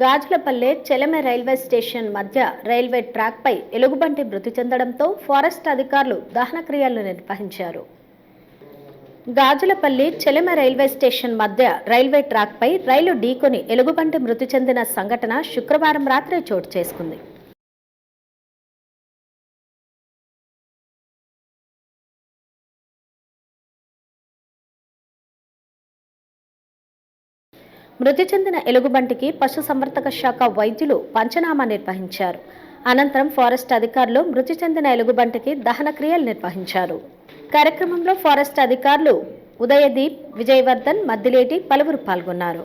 Gajulapalle Chelame railway station మధ్య railway ట్రాక్పై ఎలుగుబంటి మృతి చెందడంతో ఫారెస్ట్ అధికారులు దహన క్రియలు నిర్వహించారు. గాజులపల్లి చెలెమ రైల్వే స్టేషన్ మధ్య రైల్వే ట్రాక్పై రైలు ఢీకొని ఎలుగుబంటి మృతి చెందిన సంఘటన శుక్రవారం రాత్రి చోటు చేసుకుంది. మృతి చెందిన ఎలుగుబంటికి పశుసంవర్ధక శాఖ వైద్యులు పంచనామా నిర్వహించారు. అనంతరం ఫారెస్ట్ అధికారులు మృతి చెందిన ఎలుగుబంటికి దహన క్రియలు నిర్వహించారు. కార్యక్రమంలో ఫారెస్ట్ అధికారులు ఉదయదీప్ విజయవర్ధన్ మద్దిలేటి పలువురు పాల్గొన్నారు.